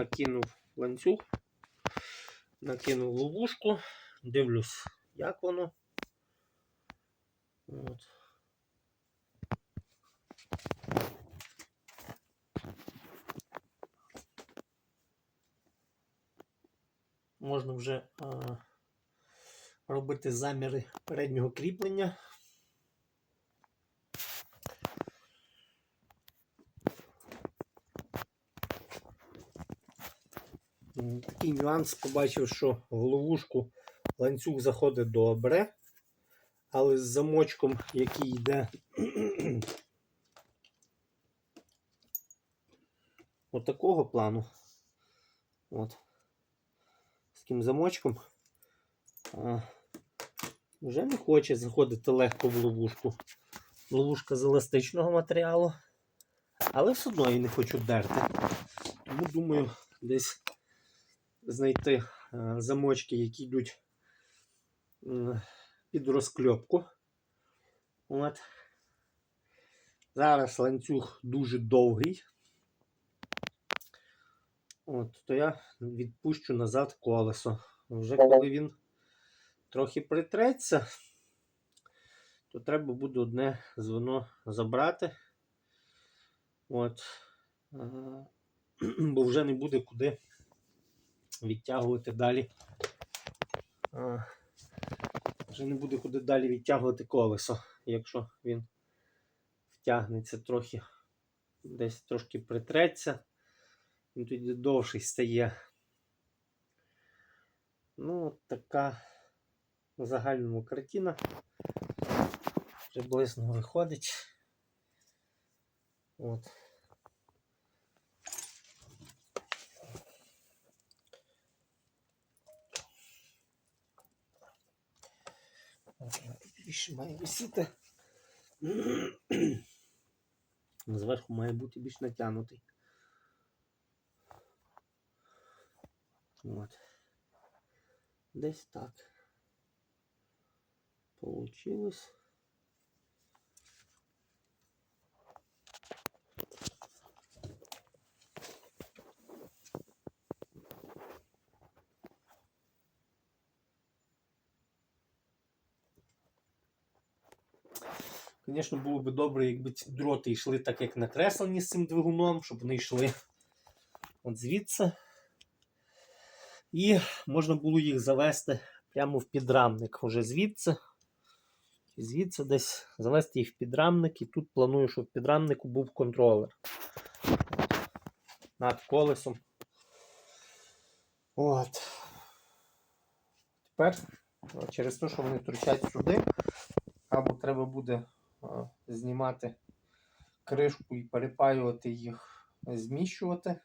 накинув ланцюг, накинув ловушку, дивлюсь, як воно. От. Можна вже а, робити заміри переднього кріплення. Такий нюанс побачив, що в ловушку ланцюг заходить добре, але з замочком, який йде отакого плану. От. З таким замочком. А, вже не хоче заходити легко в ловушку. Ловушка з еластичного матеріалу. Але все одно я не хочу дерти. Тому думаю, десь знайти е, замочки, які йдуть під розкльопку. От. Зараз ланцюг дуже довгий. От, то я відпущу назад колесо. Вже коли він трохи притреться, то треба буде одне звено забрати. От. Е, Бо вже не буде куди відтягувати далі. А, Вже не буде куди далі відтягувати колесо, якщо він втягнеться трохи, десь трошки притреться, він тоді довший стає. Ну, така в загальному картина. Приблизно виходить. От. Більше має висіти. Зверху має бути більш натягнутий. От. Десь так. Получилось. Звісно, було б добре, якби ці дроти йшли так, як накреслені з цим двигуном, щоб вони йшли от звідси. І можна було їх завести прямо в підрамник уже звідси. І звідси десь завести їх в підрамник. І тут планую, щоб в підрамнику був контролер над колесом. От. Тепер через те, що вони торчать сюди, або треба буде знімати кришку і перепаювати їх, зміщувати.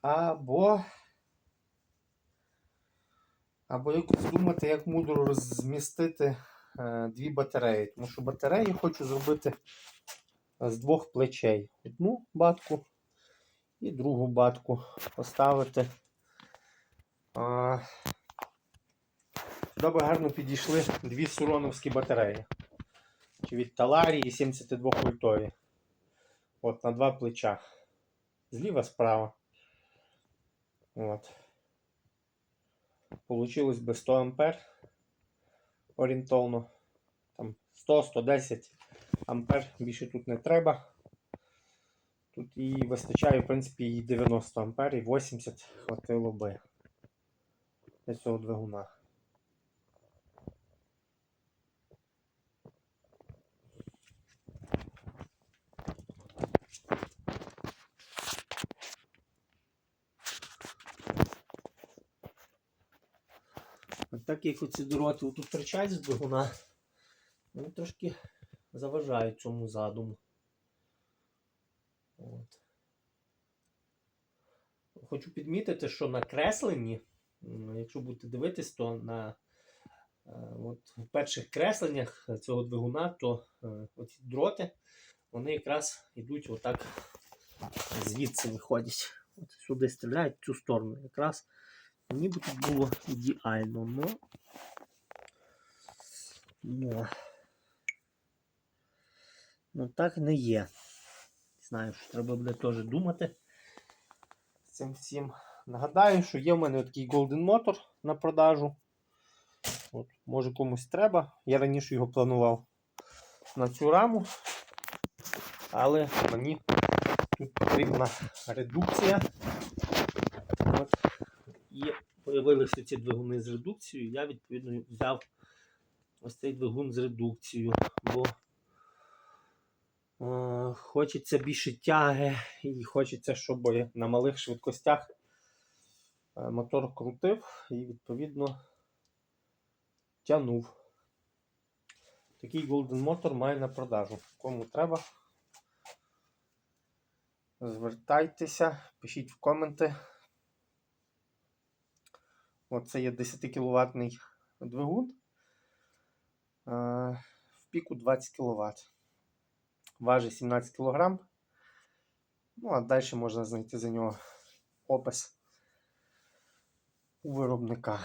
Або або якось думати, як мудро розмістити е, дві батареї. Тому що батареї хочу зробити з двох плечей. Одну батку і другу батку поставити. Би гарно підійшли дві суроновські батареї. Від Таларії 72 вольтові. От на два плеча. Зліва справа. От. Получилось би 100 ампер орієнтовно. Там 100-110 ампер більше тут не треба. Тут і вистачає, в принципі, і 90 ампер, і 80 хватило би для цього двигуна. Так як оці дроти тут торчать з двигуна, вони трошки заважають цьому задуму. От. Хочу підмітити, що на кресленні, якщо будете дивитись, то на е, от, в перших кресленнях цього двигуна, то е, оці дроти, вони якраз йдуть отак звідси виходять. От сюди стріляють в цю сторону. Якраз ніби тут було ідеально, но. но. Ну так не є. Знаю, що треба буде теж думати цим всім. Нагадаю, що є в мене такий Golden Motor на продажу. От, може комусь треба. Я раніше його планував на цю раму. Але мені тут потрібна редукція. З'явилися ці двигуни з редукцією. Я відповідно взяв ось цей двигун з редукцією. Бо е, хочеться більше тяги і хочеться, щоб на малих швидкостях е, мотор крутив і відповідно тягнув. Такий Golden Motor має на продажу. Кому треба, звертайтеся, пишіть в коменти. Оце є 10 кіловатний двигун. Е, В піку 20 кВт. Важить 17 кг. Ну, а далі можна знайти за нього опис у виробника.